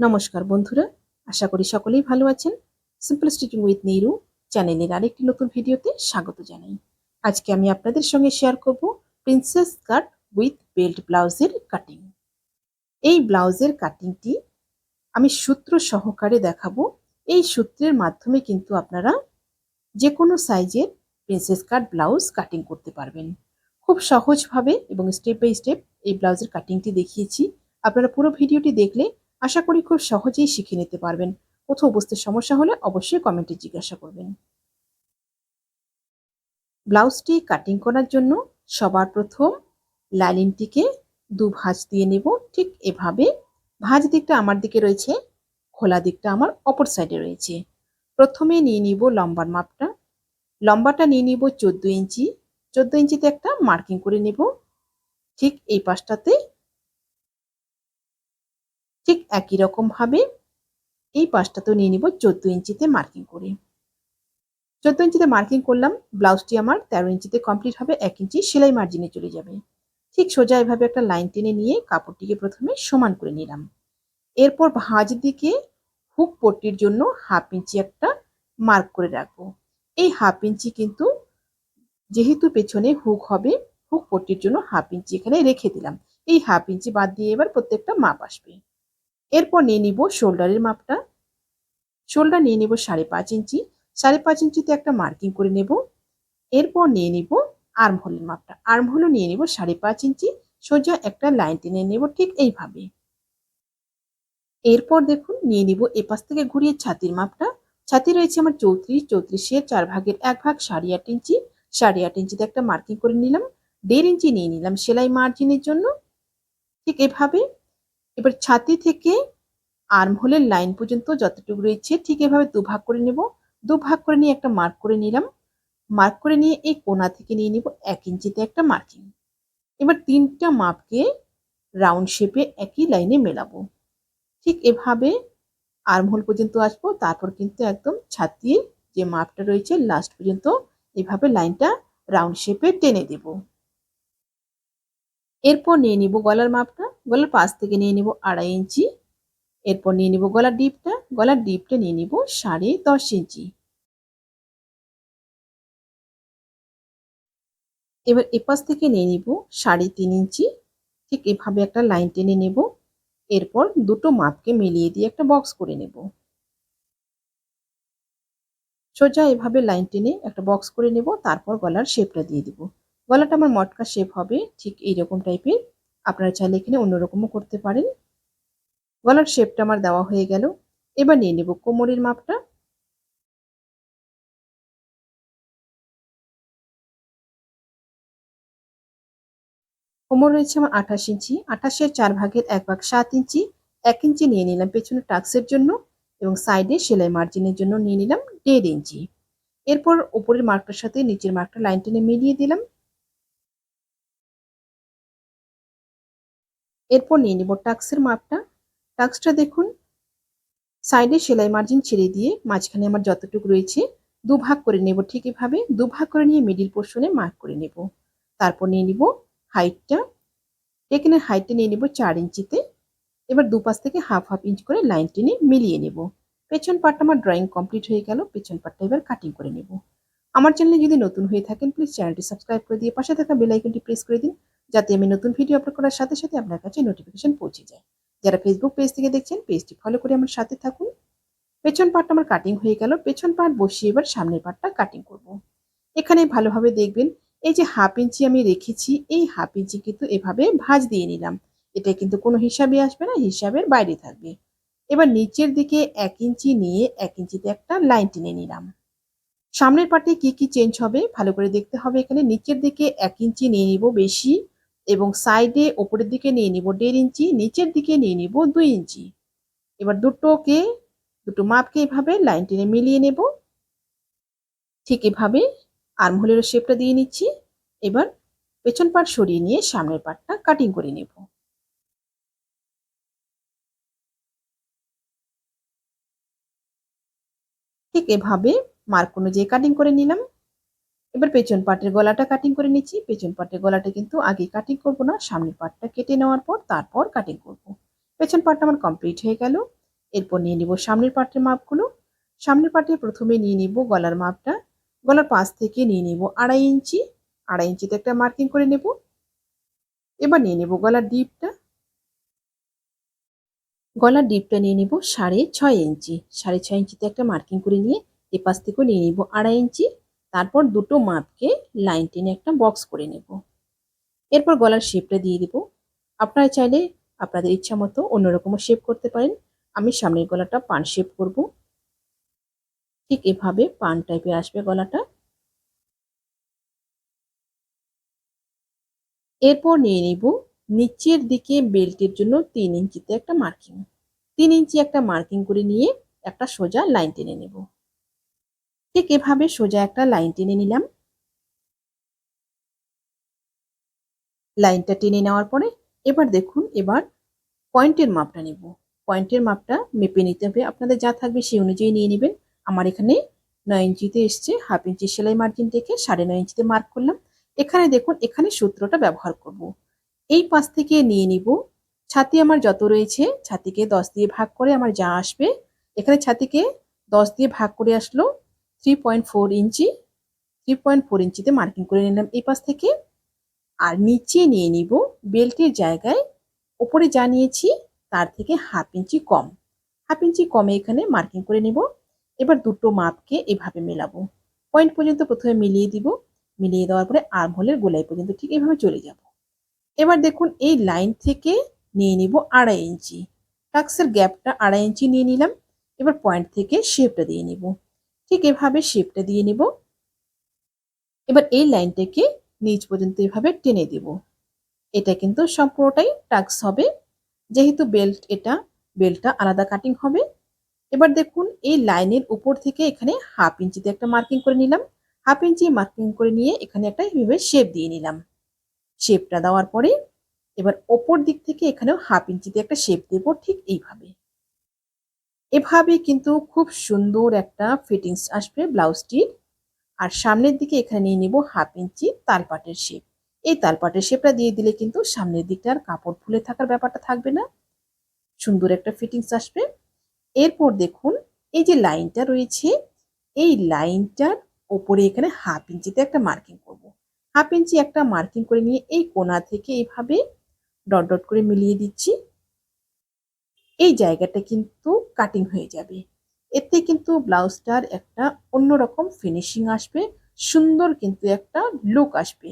নমস্কার বন্ধুরা, আশা করি সকলেই ভালো আছেন। সিম্পল স্টিচিং উইথ নেইরু চ্যানেলের আরেকটি নতুন ভিডিওতে স্বাগত জানাই। আজকে আমি আপনাদের সঙ্গে শেয়ার করব প্রিন্সেস কাট উইথ বেল্ট ব্লাউজের কাটিং এই ব্লাউজের কাটিংটি আমি সূত্র সহকারে দেখাবো। এই সূত্রের মাধ্যমে কিন্তু আপনারা যে কোনো সাইজের প্রিন্সেস কাট ব্লাউজ কাটিং করতে পারবেন। খুব সহজভাবে এবং স্টেপ বাই স্টেপ এই ব্লাউজের কাটিংটি দেখিয়েছি। আপনারা পুরো ভিডিওটি দেখলে আশা করি খুব সহজেই শিখে নিতে পারবেন। কোথাও বুঝতে সমস্যা হলে অবশ্যই কমেন্টে জিজ্ঞাসা করবেন। ব্লাউজটি কাটিং করার জন্য সবার প্রথম লাইনিংটিকে দু ভাঁজ দিয়ে নেব। ঠিক এভাবে ভাঁজ দিকটা আমার দিকে রয়েছে, খোলা দিকটা আমার অপর সাইডে রয়েছে। প্রথমে নিয়ে নিব লম্বার মাপটা। লম্বাটা নিয়ে নিব চোদ্দ ইঞ্চি। চোদ্দ ইঞ্চিতে একটা মার্কিং করে নেব। ঠিক এই পাশটাতে ঠিক একই রকম ভাবে এই পাশটাতেও নিয়ে নিব চোদ্দ ইঞ্চিতে মার্কিং করে। চোদ্দ ইঞ্চিতে মার্কিং করলাম ব্লাউজটি আমার তেরো ইঞ্চিতে কমপ্লিট হবে, এক ইঞ্চি সেলাই মার্জিনে চলে যাবে। ঠিক সোজা এভাবে একটা লাইন টেনে নিয়ে কাপড়টিকে প্রথমে সমান করে নিলাম। এরপর ভাঁজ দিকে হুক পট্টির জন্য হাফ ইঞ্চি একটা মার্ক করে রাখব। এই হাফ ইঞ্চি কিন্তু যেহেতু পেছনে হুক হবে হুক পট্টির জন্য হাফ ইঞ্চি এখানে রেখে দিলাম। এই হাফ ইঞ্চি বাদ দিয়ে এবার প্রত্যেকটা মাপ আসবে। এরপর নিয়ে নিব শোল্ডারের মাপটা। শোল্ডার নিয়ে নিব সাড়ে পাঁচ ইঞ্চি। সাড়ে পাঁচ ইঞ্চিতে একটা মার্কিং করে নেব। এরপর নিয়ে নিব আর্ম হোলের মাপটা। আর্ম হোলও নিয়ে নিব সাড়ে পাঁচ ইঞ্চি। সোজা একটা লাইন টেনে নেব ঠিক এইভাবে। এরপর দেখুন, নিয়ে নিব এপাশ থেকে ঘুরিয়ে ছাতির মাপটা। ছাতি রয়েছে আমার চৌত্রিশ চৌত্রিশের চার ভাগের এক ভাগ সাড়ে আট ইঞ্চি। সাড়ে আট ইঞ্চিতে একটা মার্কিং করে নিলাম। দেড় ইঞ্চি নিয়ে নিলাম সেলাই মার্জিনের জন্য। ঠিক এভাবে। এবার ছাতি থেকে আর্ম হোলের লাইন পর্যন্ত যতটুকু রয়েছে ঠিক এভাবে দুভাগ করে নেব। দুভাগ করে নিয়ে একটা মার্ক করে নিলাম। মার্ক করে নিয়ে এই কোনা থেকে নিয়ে নিব এক ইঞ্চিতে একটা মার্কিং এবার তিনটা মাপকে রাউন্ড শেপে একই লাইনে মেলাবো। ঠিক এভাবে আর্মহোল পর্যন্ত আসব। তারপর কিন্তু একদম ছাতির যে মাপটা রয়েছে লাস্ট পর্যন্ত এভাবে লাইনটা রাউন্ড শেপে টেনে দেব। এরপর নিয়ে নিব গলার মাপটা, গলার পাশ থেকে নিয়ে নিব আড়াই ইঞ্চি। এরপর নিয়ে নিব গলার ডিপটা গলার ডিপটা নিয়ে নিব সাড়ে দশ ইঞ্চি। এবার এপাশ থেকে নিয়ে নিব সাড়ে তিন ইঞ্চি। ঠিক এভাবে একটা লাইন টেনে নেব। এরপর দুটো মাপকে মিলিয়ে দিয়ে একটা বক্স করে নেব। সোজা এভাবে লাইন টেনে একটা বক্স করে নেব, তারপর গলার শেপটা দিয়ে দিব। গলাটা আমার মটকা শেপ হবে, ঠিক এইরকম টাইপের আপনারা চাইলে এখানে অন্যরকমও করতে পারেন। গলার শেপটা আমার দেওয়া হয়ে গেল। এবার নিয়ে নেব কোমরের মাপটা। কোমর রয়েছে আমার আঠাশ ইঞ্চি। আঠাশের চার ভাগের এক ভাগ সাত ইঞ্চি। এক ইঞ্চি নিয়ে নিলাম পেছনে টাক্সের জন্য এবং সাইডে সেলাই মার্জিনের জন্য নিয়ে নিলাম দেড় ইঞ্চি। এরপর উপরের মার্কটার সাথে নিচের মার্কটা লাইন টেনে মিলিয়ে দিলাম। এরপর নিয়ে নিব টাক্সের মাপটা। টাক্সটা দেখুন, সাইডে সেলাই মার্জিন ছেড়ে দিয়ে মাঝখানে আমার যতটুকু রয়েছে দু ভাগ করে নেব ঠিক এভাবে। দু ভাগ করে নিয়ে মিডিল পোর্শনে মার্ক করে নেব। তারপর নিয়ে নিব হাইটটা এখানে হাইটটা নিয়ে নেব চার ইঞ্চিতে। এবার দুপাশ থেকে হাফ হাফ ইঞ্চ করে লাইন টেনে মিলিয়ে নেব। পেছন পার্টটা আমার ড্রয়িং কমপ্লিট হয়ে গেল। পেছন পার্টটা এবার কাটিং করে নেব। আমার চ্যানেলে যদি নতুন হয়ে থাকেন প্লিজ চ্যানেলটি সাবস্ক্রাইব করে দিয়ে পাশে থাকা বেল আইকনটি প্রেস করে দিন। যাতে আমি নতুন ভিডিও আপলোড করার সাথে সাথে আপনার কাছে নোটিফিকেশন পৌঁছে যায়। যারা ফেসবুক পেজ থেকে দেখছেন পেজটি ফলো করে আমার সাথে থাকুন। পেছন পার্টটা আমার কাটিং হয়ে গেল। পেছন পার্ট বসিয়ে এবার সামনের পার্টটা কাটিং করব। এখানে ভালোভাবে দেখবেন, এই যে হাফ ইঞ্চি আমি রেখেছি, এই হাফ ইঞ্চি কিন্তু এভাবে ভাঁজ দিয়ে নিলাম। এটা কিন্তু কোনো হিসাবে আসবে না, হিসাবের বাইরে থাকবে। এবার নিচের দিকে এক ইঞ্চি নিয়ে এক ইঞ্চিতে একটা লাইন টেনে নিলাম। সামনের পার্টে কি কি চেঞ্জ হবে, ভালো করে দেখতে হবে এখানে। নিচের দিকে এক ইঞ্চি নিয়ে নিব বেশি। এবং সাইডে ওপরের দিকে নিয়ে নিব দেড় ইঞ্চি, নিচের দিকে নিয়ে নিব দুই ইঞ্চি। এবার দুটোকে, দুটো মাপকে এভাবে লাইন টেনে মিলিয়ে নেব। ঠিক এভাবে আর্মহোলের শেপটা দিয়ে নিচ্ছি। এবার পেছন পাট সরিয়ে নিয়ে সামনের পাটটা কাটিং করে নেব। ঠিক এভাবে মার্ক অনুযায়ী কাটিং করে নিলাম। এবার পেছন পাটের গলাটা কাটিং করে নিচ্ছি। পেছন পাটের গলাটা কিন্তু আগে কাটিং করব না, সামনের পাটটা কেটে নেওয়ার পর তারপর কাটিং করব। পেছন পাটটা আমার কমপ্লিট হয়ে গেল। এরপর নিয়ে নিব সামনের পাটের মাপগুলো। সামনের পাটে প্রথমে নিয়ে নিব গলার মাপটা। গলার পাশ থেকে নিয়ে নিব আড়াই ইঞ্চি। আড়াই ইঞ্চিতে একটা মার্কিং করে নেব। এবার নিয়ে নেব গলার ডিপটা গলার ডিপটা নিয়ে নিব সাড়ে ছয় ইঞ্চি। সাড়ে ছয় ইঞ্চিতে একটা মার্কিং করে নিয়ে এ পাশ থেকেও নিয়ে নিব আড়াই ইঞ্চি। তারপর দুটো মাপকে লাইন টেনে একটা বক্স করে নেব। এরপর গলার শেপটা দিয়ে দিব। আপনারা চাইলে আপনাদের ইচ্ছা মতো অন্যরকমও শেপ করতে পারেন। আমি সামনের গলাটা পান শেপ করব। ঠিক এভাবে পান টাইপের আসবে গলাটা। এরপর নিয়ে নিব নিচের দিকে বেল্টের জন্য তিন ইঞ্চিতে একটা মার্কিং তিন ইঞ্চি একটা মার্কিং করে নিয়ে একটা সোজা লাইন টেনে নেব। ঠিক এভাবে সোজা একটা লাইন টেনে নিলাম। লাইনটা টেনে নেওয়ার পরে এবার দেখুন, এবার পয়েন্টের মাপটা নেব। পয়েন্টের মাপটা মেপে নিতে হবে। আপনাদের যা থাকবে সেই অনুযায়ী নিয়ে নেবেন। আমার এখানে নয় ইঞ্চিতে এসছে, হাফ ইঞ্চি সেলাই মার্জিন থেকে সাড়ে নয় ইঞ্চিতে মার্ক করলাম। এখানে দেখুন, এখানে সূত্রটা ব্যবহার করব। এই পাশ থেকে নিয়ে নিব। ছাতি আমার যত রয়েছে, ছাতিকে দশ দিয়ে ভাগ করে আমার যা আসবে, এখানে ছাতিকে দশ দিয়ে ভাগ করে আসলো থ্রি পয়েন্ট ফোর ইঞ্চি থ্রি পয়েন্ট ফোর ইঞ্চিতে মার্কিং করে নিলাম এই পাশ থেকে। আর নিচে নিয়ে নিব বেল্টের জায়গায়, ওপরে যা নিয়েছি তার থেকে হাফ ইঞ্চি কম। হাফ ইঞ্চি কমে এখানে মার্কিং করে নেব। এবার দুটো মাপকে এভাবে মেলাবো। পয়েন্ট পর্যন্ত প্রথমে মিলিয়ে দিব। মিলিয়ে দেওয়ার পরে আর্ম হোলের গোলাই পর্যন্ত ঠিক এভাবে চলে যাব। এবার দেখুন এই লাইন থেকে নিয়ে নিব আড়াই ইঞ্চি। টাক্সের গ্যাপটা আড়াই ইঞ্চি নিয়ে নিলাম। এবার পয়েন্ট থেকে শেপটা দিয়ে নিব। ঠিক এভাবে শেপটা দিয়ে নিব। এবার এই লাইনটাকে নিচ পর্যন্ত এভাবে টেনে দিব। এটা কিন্তু সম্পূর্ণটাই টাক্স হবে। যেহেতু বেল্ট এটা বেল্টটা আলাদা কাটিং হবে। এবার দেখুন, এই লাইনের উপর থেকে এখানে হাফ ইঞ্চিতে একটা মার্কিং করে নিলাম। হাফ ইঞ্চি মার্কিং করে নিয়ে এখানে একটা এইভাবে শেপ দিয়ে নিলাম। শেপটা দেওয়ার পরে এবার ওপর দিক থেকে এখানেও হাফ ইঞ্চিতে একটা শেপ দেব ঠিক এইভাবে। এভাবে কিন্তু খুব সুন্দর একটা ফিটিংস আসবে ব্লাউজটির আর সামনের দিকে এখানে নিয়ে নিব হাফ ইঞ্চি তালপাটের শেপ এই তালপাটের শেপটা দিয়ে দিলে কিন্তু সামনের দিকটা আর কাপড় ফুলে থাকার ব্যাপারটা থাকবে না। সুন্দর একটা ফিটিংস আসবে। এরপর দেখুন, এই যে লাইনটা রয়েছে, এই লাইনটার ওপরে এখানে হাফ ইঞ্চিতে একটা মার্কিং করব। হাফ ইঞ্চি একটা মার্কিং করে নিয়ে এই কোনা থেকে এইভাবে ডট ডট করে মিলিয়ে দিচ্ছি। এই জায়গাটা কিন্তু কাটিং হয়ে যাবে। এতে কিন্তু ব্লাউজটার একটা অন্যরকম ফিনিশিং আসবে, সুন্দর কিন্তু একটা লুক আসবে।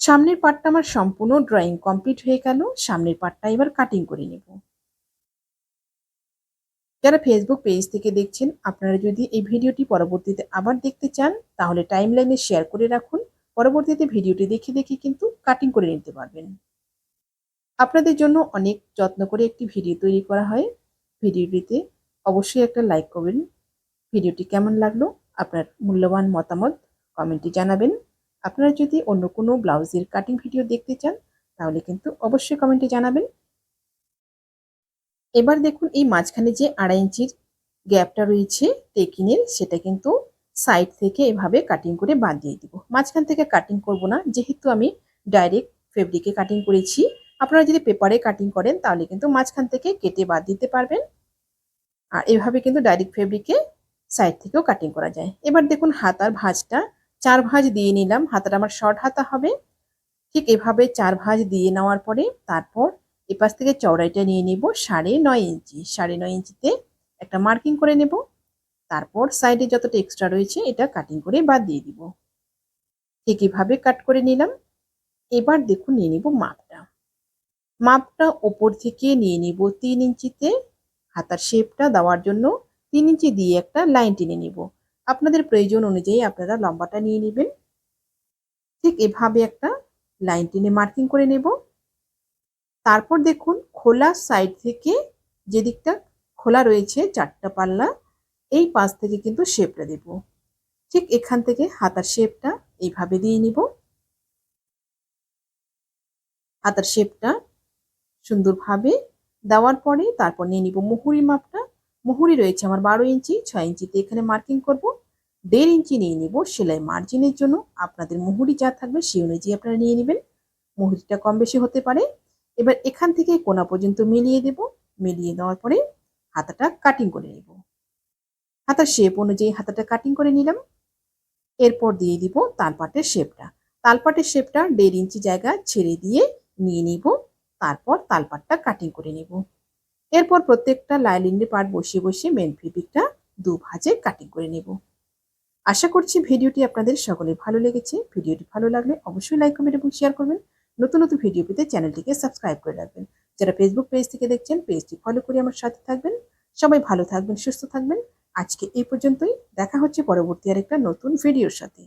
সামনের পার্টটা আমার সম্পূর্ণ ড্রয়িং কমপ্লিট হয়ে গেল, সামনের পার্টটা এবার কাটিং করে নেব। যারা ফেসবুক পেজ থেকে দেখছেন, আপনারা যদি এই ভিডিওটি পরবর্তীতে আবার দেখতে চান, তাহলে টাইম লাইনে শেয়ার করে রাখুন। পরবর্তীতে ভিডিওটি দেখে দেখে কিন্তু কাটিং করে নিতে পারবেন। আপনাদের জন্য অনেক যত্ন করে একটি ভিডিও তৈরি করা হয়। ভিডিওটিতে অবশ্যই একটা লাইক করবেন। ভিডিওটি কেমন লাগল? আপনার মূল্যবান মতামত কমেন্টে জানাবেন। আপনারা যদি অন্য কোনো ব্লাউজের কাটিং ভিডিও দেখতে চান, তাহলে কিন্তু অবশ্যই কমেন্টে জানাবেন। এবার দেখুন, এই মাঝখানে যে আড়াই ইঞ্চির গ্যাপটা রয়েছে টেকিনের সেটা কিন্তু সাইড থেকে এভাবে কাটিং করে বাদ দিয়ে দিব। মাঝখান থেকে কাটিং করব না, যেহেতু আমি ডাইরেক্ট ফেব্রিকে কাটিং করেছি। আপনারা যদি পেপারে কাটিং করেন, তাহলে কিন্তু মাঝখান থেকে কেটে বাদ দিতে পারবেন। আর এভাবে কিন্তু ডাইরেক্ট ফেব্রিকে সাইড থেকেও কাটিং করা যায়। এবার দেখুন হাতার ভাঁজটা, চার ভাঁজ দিয়ে নিলাম। হাতাটা আমার শর্ট হাতা হবে। ঠিক এভাবে চার ভাঁজ দিয়ে নেওয়ার পরে তারপর এপাশ থেকে চওড়াইটা নিয়ে নিব সাড়ে নয় ইঞ্চি। সাড়ে নয় ইঞ্চিতে একটা মার্কিং করে নেব। তারপর সাইডে যতটা এক্সট্রা রয়েছে, এটা কাটিং করে বাদ দিয়ে দিব। ঠিক এভাবে কাট করে নিলাম। এবার দেখুন নিয়ে নিব মাপটা। মাপটা ওপর থেকে নিয়ে নিব তিন ইঞ্চিতে। হাতার শেপটা দেওয়ার জন্য তিন ইঞ্চি দিয়ে একটা লাইন টেনে নিব। আপনাদের প্রয়োজন অনুযায়ী আপনারা লম্বাটা নিয়ে নেবেন। ঠিক এভাবে একটা লাইন টেনে মার্কিং করে নেব। তারপর দেখুন, খোলা সাইড থেকে যে দিকটা খোলা রয়েছে চারটা পাল্লা, এই পাশ থেকে কিন্তু শেপটা দেব। ঠিক এখান থেকে হাতার শেপটা এইভাবে দিয়ে নিব। হাতার শেপটা সুন্দরভাবে দেওয়ার পরে তারপর নিয়ে নিব মুহুরি মাপটা। মুহুরি রয়েছে আমার বারো ইঞ্চি, ছয় ইঞ্চিতে এখানে মার্কিং করব। দেড় ইঞ্চি নিয়ে নিব সেলাই মার্জিনের জন্য। আপনাদের মুহুরি যা থাকবে সেই অনুযায়ী আপনারা নিয়ে নেবেন। মুহুরিটা কম বেশি হতে পারে। এবার এখান থেকে কোনা পর্যন্ত মিলিয়ে দেব। মিলিয়ে দেওয়ার পরে হাতাটা কাটিং করে নেব। হাতার শেপ অনুযায়ী হাতাটা কাটিং করে নিলাম। এরপর দিয়ে দিব তালপাটের শেপটা তালপাটের শেপটা দেড় ইঞ্চি জায়গা ছেড়ে দিয়ে নিয়ে নিব। তারপর তালপাটটা কাটিং করে নেব। এরপর প্রত্যেকটা লাইলিনের পার্ট বসিয়ে বসিয়ে মেন ফেব্রিকটা দু ভাজে কাটিং করে নেব। আশা করছি ভিডিওটি আপনাদের সকলে ভালো লেগেছে। ভিডিওটি ভালো লাগলে অবশ্যই লাইক কমেন্ট এবং শেয়ার করবেন। নতুন নতুন ভিডিও পেতে চ্যানেলটিকে সাবস্ক্রাইব করে রাখবেন। যারা ফেসবুক পেজ থেকে দেখছেন পেজটি ফলো করে আমার সাথে থাকবেন। সবাই ভালো থাকবেন, সুস্থ থাকবেন। আজকে এই পর্যন্তই। দেখা হচ্ছে পরবর্তী আরেকটা নতুন ভিডিওর সাথে।